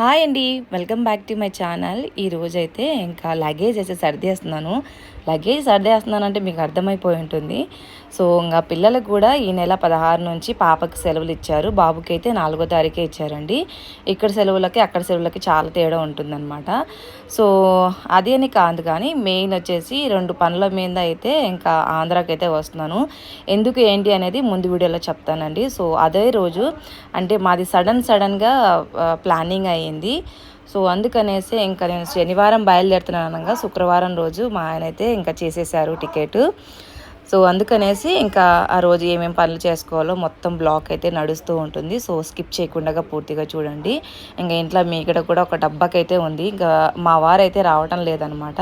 Hi అండి. Welcome back to my channel. ఈ ఇంకా లగేజ్ అయితే సర్దేస్తున్నాను. లగేజ్ సర్దేస్తున్నాను అంటే మీకు అర్థమైపోయి ఉంటుంది. సో ఇంకా పిల్లలకు కూడా ఈ నెల పదహారు నుంచి పాపకి సెలవులు ఇచ్చారు. బాబుకి అయితే నాలుగో తారీఖే ఇచ్చారండి. ఇక్కడ సెలవులకి అక్కడ సెలవులకి చాలా తేడా ఉంటుందన్నమాట. సో అది అని కాదు కానీ మెయిన్ వచ్చేసి రెండు పనుల మీద అయితే ఇంకా ఆంధ్రాకి అయితే వస్తున్నాను. ఎందుకు ఏంటి అనేది ముందు వీడియోలో చెప్తానండి. సో అదే రోజు అంటే మాది సడన్ సడన్గా ప్లానింగ్ అయ్యింది. సో అందుకనేసి ఇంకా నేను శనివారం బయలుదేరుతున్నాను అనగా శుక్రవారం రోజు మా ఆయన అయితే ఇంకా చేసేసారు టికెట్. సో అందుకనేసి ఇంకా ఆ రోజు ఏమేమి పనులు చేసుకోవాలో మొత్తం బ్లాక్ అయితే నడుస్తూ ఉంటుంది. సో స్కిప్ చేయకుండా పూర్తిగా చూడండి. ఇంకా ఇంట్లో మీగడ కూడా ఒక డబ్బాకైతే ఉంది. ఇంకా మా వారైతే రావటం లేదనమాట.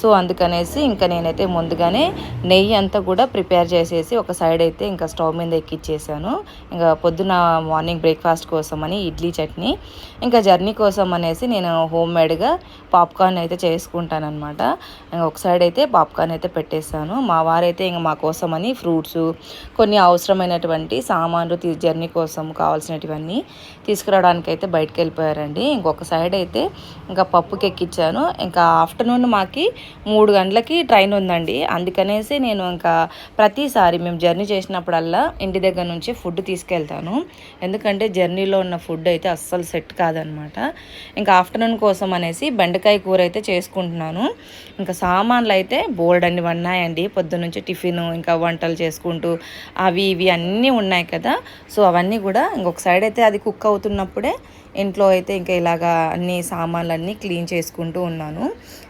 సో అందుకనేసి ఇంకా నేనైతే ముందుగానే నెయ్యి అంతా కూడా ప్రిపేర్ చేసేసి ఒక సైడ్ అయితే ఇంకా స్టవ్ మీద ఎక్కిచ్చేసాను. ఇంకా పొద్దున మార్నింగ్ బ్రేక్ఫాస్ట్ కోసం అని ఇడ్లీ చట్నీ ఇంకా జర్నీ కోసం అనేసి నేను హోమ్ మేడ్గా పాప్కార్న్ అయితే చేసుకుంటాను అనమాట ఇంకా ఒక సైడ్ అయితే పాప్కార్న్ అయితే పెట్టేశాను మా వారైతే ఇంకా మా కోసమని ఫ్రూట్స్ కొన్ని అవసరమైనటువంటి సామాన్లు జర్నీ కోసం కావాల్సినటువన్నీ తీసుకురావడానికి అయితే బయటకు వెళ్ళిపోయారండి ఇంకొక సైడ్ అయితే ఇంకా పప్పుకి ఎక్కించాను ఇంకా ఆఫ్టర్నూన్ మాకి మూడు గంటలకి ట్రైన్ ఉందండి. అందుకనేసి నేను ఇంకా ప్రతిసారి మేము జర్నీ చేసినప్పుడల్లా ఇంటి దగ్గర నుంచి ఫుడ్ తీసుకెళ్తాను. ఎందుకంటే జర్నీలో ఉన్న ఫుడ్ అయితే అస్సలు సెట్ కాదనమాట. ఇంకా ఆఫ్టర్నూన్ కోసం అనేసి బెండకాయ కూర అయితే చేసుకుంటున్నాను. ఇంకా సామాన్లు అయితే బోల్డ్ అన్ని ఉన్నాయండి పొద్దున్నుంచి టిఫిన్ టిఫిన్ ఇంకా వంటలు చేసుకుంటూ అవి ఇవి అన్నీ ఉన్నాయి కదా. సో అవన్నీ కూడా ఇంకొక సైడ్ అయితే అది కుక్ అవుతున్నప్పుడే ఇంట్లో అయితే ఇంకా ఇలాగా అన్ని సామాన్లు అన్నీ క్లీన్ చేసుకుంటూ ఉన్నాను.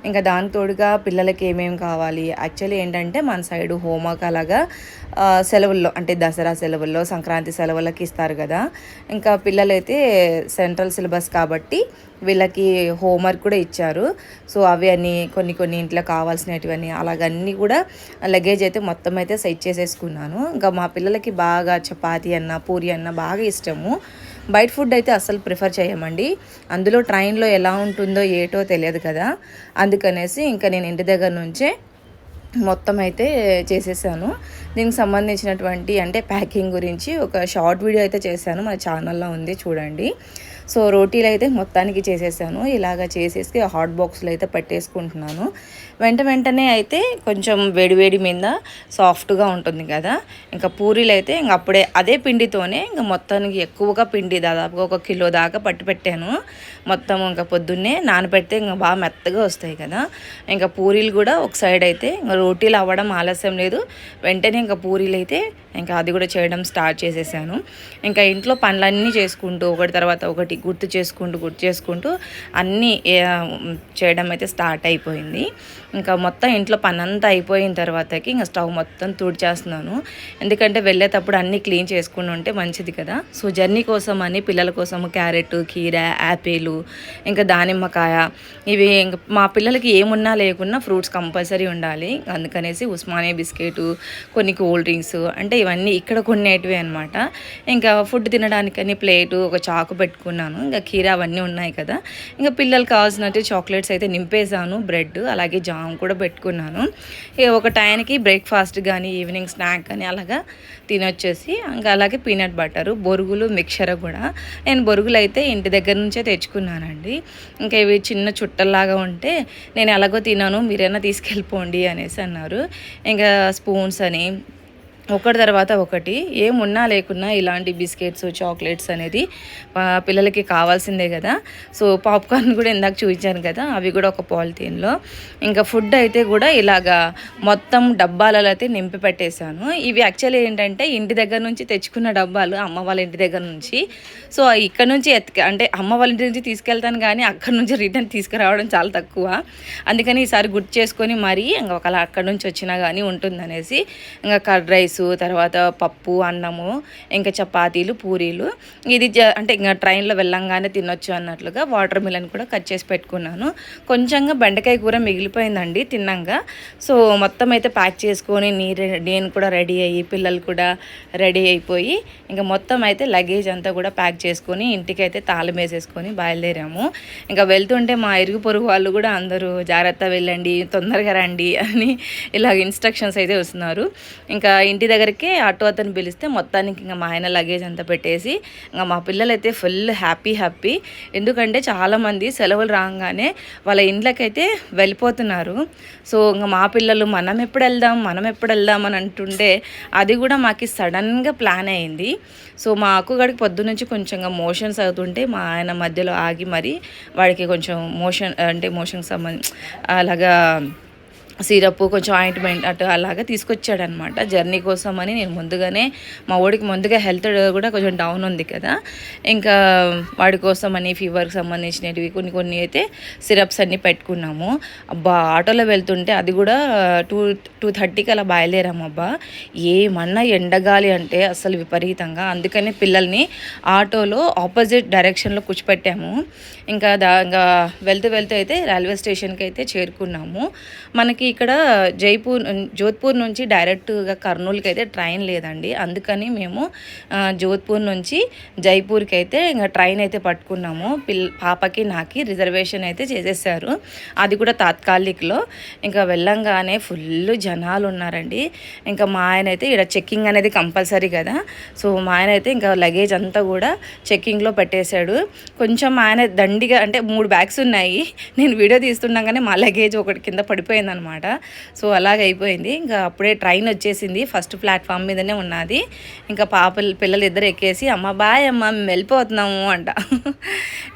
ఇంకా దాని తోడుగా పిల్లలకి ఏమేమి కావాలి? యాక్చువల్లీ ఏంటంటే మన సైడ్ హోంవర్క్ అలాగా సెలవుల్లో అంటే దసరా సెలవుల్లో సంక్రాంతి సెలవులకి ఇస్తారు కదా. ఇంకా పిల్లలైతే సెంట్రల్ సిలబస్ కాబట్టి వీళ్ళకి హోంవర్క్ కూడా ఇచ్చారు. సో అవి అన్నీ కొన్ని కొన్ని ఇంట్లో కావాల్సినటివన్నీ అలాగన్నీ కూడా లగేజ్ అయితే మొత్తం అయితే సెట్ చేసేసుకున్నాను. ఇంకా మా పిల్లలకి బాగా చపాతీ అన్న పూరి అన్న బాగా ఇష్టము. బయట ఫుడ్ అయితే అస్సలు ప్రిఫర్ చేయమండి. అందులో ట్రైన్లో ఎలా ఉంటుందో ఏటో తెలియదు కదా. అందుకనేసి ఇంకా నేను ఇంటి దగ్గర నుంచే మొత్తం అయితే చేసేసాను. దీనికి సంబంధించినటువంటి అంటే ప్యాకింగ్ గురించి ఒక షార్ట్ వీడియో అయితే చేశాను. మన ఛానల్లో ఉంది చూడండి. సో రోటీలు అయితే మొత్తానికి చేసేసాను. ఇలాగ చేసేసి హాట్ బాక్స్లో అయితే పట్టేసుకుంటున్నాను. వెంట వెంటనే అయితే కొంచెం వేడివేడి మీద సాఫ్ట్గా ఉంటుంది కదా. ఇంకా పూరీలు అయితే ఇంక అప్పుడే అదే పిండితోనే ఇంకా మొత్తానికి ఎక్కువగా పిండి దాదాపుగా ఒక కిలో దాకా పట్టి పెట్టాను. మొత్తం ఇంకా పొద్దున్నే నానబెడితే ఇంకా బాగా మెత్తగా వస్తాయి కదా. ఇంకా పూరీలు కూడా ఒక సైడ్ అయితే ఇంకా రోటీలు అవ్వడం ఆలస్యం లేదు. వెంటనే ఇంకా పూరీలు అయితే ఇంకా అది కూడా చేయడం స్టార్ట్ చేసేసాను. ఇంకా ఇంట్లో పనులన్నీ చేసుకుంటూ ఒకటి తర్వాత ఒకటి గుర్తు చేసుకుంటూ గుర్తు చేసుకుంటూ అన్నీ చేయడం అయితే స్టార్ట్ అయిపోయింది. ఇంకా మొత్తం ఇంట్లో పని అంతా అయిపోయిన తర్వాతకి ఇంకా స్టవ్ మొత్తం తుడిచేస్తున్నాను. ఎందుకంటే వెళ్ళేటప్పుడు అన్నీ క్లీన్ చేసుకుని ఉంటే మంచిది కదా. సో జర్నీ కోసం అని పిల్లల కోసం క్యారెట్ కీర యాపిల్ ఇంకా దానిమ్మకాయ ఇవి ఇంకా మా పిల్లలకి ఏమున్నా లేకున్నా ఫ్రూట్స్ కంపల్సరీ ఉండాలి. అందుకనేసి ఉస్మానియా బిస్కెట్ కొన్ని కూల్ డ్రింక్స్ అంటే ఇవన్నీ ఇక్కడ కొన్నేటివి అనమాట ఇంకా ఫుడ్ తినడానికని ప్లేటు ఒక చాకు పెట్టుకున్నాను. ఇంకా కీర అవన్నీ ఉన్నాయి కదా. ఇంకా పిల్లలు కావాల్సినట్టు చాక్లెట్స్ అయితే నింపేశాను బ్రెడ్ అలాగే జామ్ కూడా పెట్టుకున్నాను. ఒక టైంకి బ్రేక్ఫాస్ట్ కానీ ఈవినింగ్ స్నాక్ కానీ అలాగా తినొచ్చేసి ఇంకా అలాగే పీనట్ బటరు బొరుగులు మిక్చర్ కూడా. నేను బొరుగులు అయితే ఇంటి దగ్గర నుంచే తెచ్చుకున్నానండి. ఇంకా ఇవి చిన్న చుట్టల్లాగా ఉంటే నేను ఎలాగో తిన్నాను మీరైనా తీసుకెళ్ళిపోండి అనేసి అన్నారు. ఇంకా స్పూన్స్ అని ఒకటి తర్వాత ఒకటి. ఏమున్నా లేకున్నా ఇలాంటి బిస్కెట్స్ చాక్లెట్స్ అనేది పిల్లలకి కావాల్సిందే కదా. సో పాప్కార్న్ కూడా ఇందాక చూపించాను కదా అవి కూడా ఒక పాలిథీన్లో. ఇంకా ఫుడ్ అయితే కూడా ఇలాగా మొత్తం డబ్బాలలో అయితే నింపి పెట్టేశాను. ఇవి యాక్చువల్లీ ఏంటంటే ఇంటి దగ్గర నుంచి తెచ్చుకున్న డబ్బాలు అమ్మ వాళ్ళ ఇంటి దగ్గర నుంచి. సో ఇక్కడ నుంచి ఎత్తుక అంటే అమ్మ వాళ్ళ ఇంటి నుంచి తీసుకెళ్తాను కానీ అక్కడ నుంచి రిటర్న్ తీసుకురావడం చాలా తక్కువ. అందుకని ఈసారి గుర్తు చేసుకొని మరీ ఇంకా ఒకవేళ అక్కడ నుంచి వచ్చినా కానీ ఉంటుందనేసి ఇంకా కర్డ్ రైస్ రైస్ తర్వాత పప్పు అన్నము ఇంకా చపాతీలు పూరీలు. ఇది అంటే ఇంకా ట్రైన్లో వెళ్ళంగానే తినొచ్చు అన్నట్లుగా వాటర్ మిలన్ కూడా కట్ చేసి పెట్టుకున్నాను. కొంచెంగా బెండకాయ కూర మిగిలిపోయిందండి తిన్నాక సో మొత్తం అయితే ప్యాక్ చేసుకొని నీ నేను కూడా రెడీ అయ్యి పిల్లలు కూడా రెడీ అయిపోయి ఇంకా మొత్తం అయితే లగేజ్ అంతా కూడా ప్యాక్ చేసుకొని ఇంటికి అయితే తాళం వేసేసుకొని బయలుదేరాము. ఇంకా వెళ్తుంటే మా ఇరుగు పొరుగు వాళ్ళు కూడా అందరూ జాగ్రత్త వెళ్ళండి తొందరగా రండి అని ఇలాగ ఇన్స్ట్రక్షన్స్ అయితే వస్తున్నారు. ఇంకా ఇంటి ఇంటి దగ్గరికి ఆటో అతను పిలిస్తే మొత్తానికి ఇంకా మా ఆయన లగేజ్ అంతా పెట్టేసి ఇంకా మా పిల్లలైతే ఫుల్ హ్యాపీ హ్యాపీ ఎందుకంటే చాలామంది సెలవులు రాగానే వాళ్ళ ఇండ్లకైతే వెళ్ళిపోతున్నారు. సో ఇంకా మా పిల్లలు మనం ఎప్పుడు వెళ్దాం? మనం ఎప్పుడు వెళ్దాం? అని అంటుంటే అది కూడా మాకు సడన్గా ప్లాన్ అయింది. సో మా అక్కుగడికి పొద్దునుంచి కొంచెంగా మోషన్స్ అవుతుంటే మా ఆయన మధ్యలో ఆగి మరి వాడికి కొంచెం మోషన్ అంటే మోషన్కి సంబంధించి అలాగా సిరప్ కొంచెం ఆయింట్మెంట్ అటు అలాగా తీసుకొచ్చాడనమాట. జర్నీ కోసం అని నేను ముందుగానే మా ఓడికి ముందుగా హెల్త్ కూడా కొంచెం డౌన్ ఉంది కదా. ఇంకా వాడి కోసం అని ఫీవర్కి సంబంధించినవి కొన్ని కొన్ని అయితే సిరప్స్ అన్నీ పెట్టుకున్నాము. అబ్బా ఆటోలో వెళ్తుంటే అది కూడా టూ టూ థర్టీకి అలా బయలుదేరాము అబ్బా ఏమన్నా ఎండగాలి అంటే అసలు విపరీతంగా. అందుకని పిల్లల్ని ఆటోలో ఆపోజిట్ డైరెక్షన్లో కూర్చోపెట్టాము. ఇంకా దా ఇంకా వెళ్తూ వెళ్తూ అయితే రైల్వే స్టేషన్కి అయితే చేరుకున్నాము. మనకి ఇక్కడ జైపూర్ జోధ్పూర్ నుంచి డైరెక్ట్గా కర్నూలుకి అయితే ట్రైన్ లేదండి. అందుకని మేము జోధ్పూర్ నుంచి జైపూర్కి అయితే ఇంకా ట్రైన్ అయితే పట్టుకున్నాము. పిల్ పాపకి నాకి రిజర్వేషన్ అయితే చేసేసారు. అది కూడా తాత్కాలిక్లో. ఇంకా వెళ్ళంగానే ఫుల్ జనాలు ఉన్నారండి ఇంకా మా ఆయన అయితే ఇక్కడ చెక్కింగ్ అనేది కంపల్సరీ కదా. సో మా ఆయన అయితే ఇంకా లగేజ్ అంతా కూడా చెక్కింగ్లో పెట్టేశాడు. కొంచెం ఆయన దండిగా అంటే మూడు బ్యాగ్స్ ఉన్నాయి. నేను వీడియో తీస్తుండగానే మా లగేజ్ ఒకటి కింద పడిపోయిందనమాట. అనమాట సో అలాగ అయిపోయింది ఇంకా అప్పుడే ట్రైన్ వచ్చేసింది. ఫస్ట్ ప్లాట్ఫామ్ మీదనే ఉన్నది. ఇంకా పాప పిల్లలు ఇద్దరు ఎక్కేసి అమ్మ బాయ్ అమ్మ మేము వెళ్ళిపోతున్నాము అంట.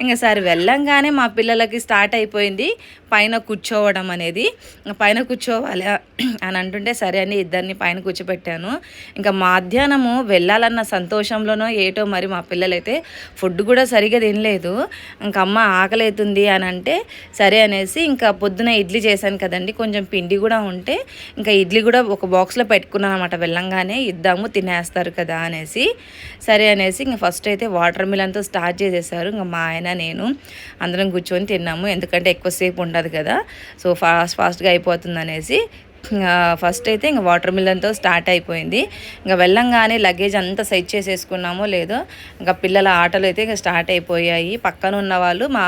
ఇంకా సార్ వెళ్ళంగానే మా పిల్లలకి స్టార్ట్ అయిపోయింది పైన కూర్చోవడం అనేది. పైన కూర్చోవాలి అని అంటుంటే సరే అని ఇద్దరిని పైన కూర్చోబెట్టాను ఇంకా మధ్యాహ్నము వెళ్ళాలన్న సంతోషంలోనో ఏటో మరి మా పిల్లలైతే ఫుడ్ కూడా సరిగా తినలేదు. ఇంకా అమ్మ ఆకలి అవుతుంది అని అంటే సరే అనేసి ఇంకా పొద్దున ఇడ్లీ చేశాను కదండి. కొంచెం పిండి కూడా ఉంటే ఇంకా ఇడ్లీ కూడా ఒక బాక్స్లో పెట్టుకున్నాను అనమాట వెళ్ళంగానే ఇద్దాము తినేస్తారు కదా అనేసి. సరే అనేసి ఇంకా ఫస్ట్ అయితే వాటర్ మిలన్తో స్టార్ట్ చేసేసారు. ఇంకా మా ఆయన నేను అందరం కూర్చొని తిన్నాము. ఎందుకంటే ఎక్కువసేపు ఉండదు కదా. సో ఫాస్ట్ ఫాస్ట్గా అయిపోతుంది అనేసి ఫస్ట్ అయితే ఇంకా వాటర్ మిలన్తో స్టార్ట్ అయిపోయింది. ఇంకా వెళ్ళంగానే లగేజ్ అంతా సెట్ చేసేసుకున్నామో లేదో ఇంకా పిల్లల ఆటలు అయితే ఇంకా స్టార్ట్ అయిపోయాయి. పక్కన ఉన్న వాళ్ళు మా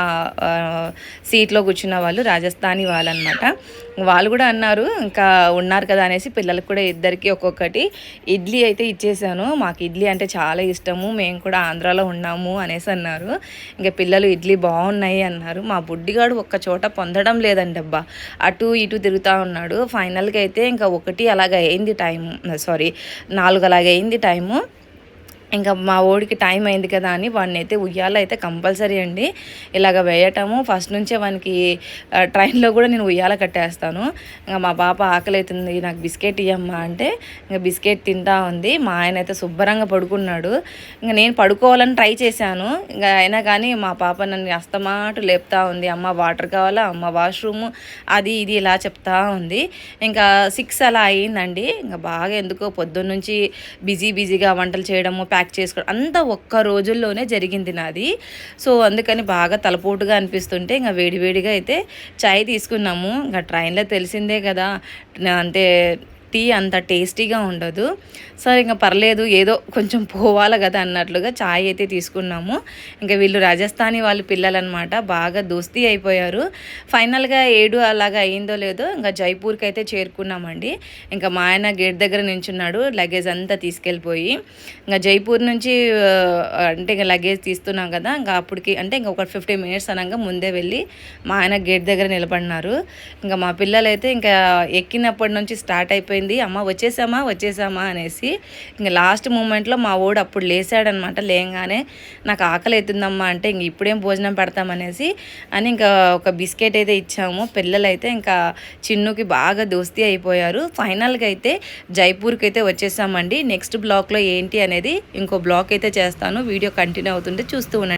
సీట్లో కూర్చున్న వాళ్ళు రాజస్థానీ వాళ్ళు అనమాట వాళ్ళు కూడా అన్నారు ఇంకా ఉన్నారు కదా అనేసి పిల్లలకు కూడా ఇద్దరికి ఒక్కొక్కటి ఇడ్లీ అయితే ఇచ్చేసాను. మాకు ఇడ్లీ అంటే చాలా ఇష్టము మేము కూడా ఆంధ్రాలో ఉన్నాము అనేసి అన్నారు. ఇంకా పిల్లలు ఇడ్లీ బాగున్నాయి అన్నారు. మా బుడ్డిగాడు ఒక్క చోట పొందడం లేదండి అబ్బా. అటు ఇటు తిరుగుతూ ఉన్నాడు. ఫైనల్గా అయితే ఇంకా ఒకటి అలాగ అయింది టైము. సారీ నాలుగు అలాగ అయింది టైము. ఇంకా మా ఓడికి టైం అయింది కదా అని వాడిని అయితే ఉయ్యాల అయితే కంపల్సరీ అండి. ఇలాగ వేయటము ఫస్ట్ నుంచే వానికి ట్రైన్లో కూడా నేను ఉయ్యాల కట్టేస్తాను. ఇంకా మా పాప ఆకలి అవుతుంది నాకు బిస్కెట్ ఇవ్వమ్మా అంటే ఇంకా బిస్కెట్ తింటా ఉంది. మా ఆయన అయితే శుభ్రంగా పడుకున్నాడు. ఇంకా నేను పడుకోవాలని ట్రై చేశాను. ఇంకా అయినా కానీ మా పాప నన్ను అస్తమాటు లేపుతా ఉంది. అమ్మ వాటర్ కావాలా? అమ్మ వాష్రూమ్ అది ఇది ఇలా చెప్తా ఉంది. ఇంకా సిక్స్ అలా అయిందండి. ఇంకా బాగా ఎందుకో పొద్దున్న నుంచి బిజీ బిజీగా వంటలు చేయడము ప్యాక్ ప్యాక్ చేసుకోవడం అంతా ఒక్క రోజుల్లోనే జరిగింది నాది. సో అందుకని బాగా తలపోటుగా అనిపిస్తుంటే ఇంకా వేడివేడిగా అయితే చాయ్ తీసుకున్నాము. ఇంకా ట్రైన్లో తెలిసిందే కదా అంటే టీ అంత టేస్టీగా ఉండదు. సరే ఇంకా పర్లేదు ఏదో కొంచెం పోవాలి కదా అన్నట్లుగా ఛాయ్ అయితే తీసుకున్నాము. ఇంకా వీళ్ళు రాజస్థానీ వాళ్ళు పిల్లలనమాట బాగా దోస్తీ అయిపోయారు. ఫైనల్గా ఏడు అలాగా అయిందో లేదో ఇంకా జైపూర్కి అయితే చేరుకున్నామండి. ఇంకా మా ఆయన గేట్ దగ్గర నించున్నాడు లగేజ్ అంతా తీసుకెళ్ళిపోయి. ఇంకా జైపూర్ నుంచి అంటే ఇంకా లగేజ్ తీస్తున్నాం కదా ఇంకా అప్పటికి అంటే ఇంకా ఒక ఫిఫ్టీ మినిట్స్ అనగా ముందే వెళ్ళి మా ఆయన గేట్ దగ్గర నిలబడినారు. ఇంకా మా పిల్లలైతే ఇంకా ఎక్కినప్పటి నుంచి స్టార్ట్ అయిపోయింది. అయిపోయింది. అమ్మ వచ్చేసామా? వచ్చేసామా? అనేసి ఇంక లాస్ట్ మూమెంట్లో మా ఓడు అప్పుడు లేసాడనమాట లేగానే నాకు ఆకలి అవుతుందమ్మా అంటే ఇంక ఇప్పుడేం భోజనం పెడతామనేసి అని ఇంకా ఒక బిస్కెట్ అయితే ఇచ్చాము. పిల్లలు అయితే ఇంకా చిన్నుకి బాగా దోస్తీ అయిపోయారు. ఫైనల్గా అయితే జైపూర్కి అయితే వచ్చేసామండి. నెక్స్ట్ బ్లాక్లో ఏంటి అనేది ఇంకో బ్లాక్ అయితే చేస్తాను. వీడియో కంటిన్యూ అవుతుంటే చూస్తూ ఉండండి.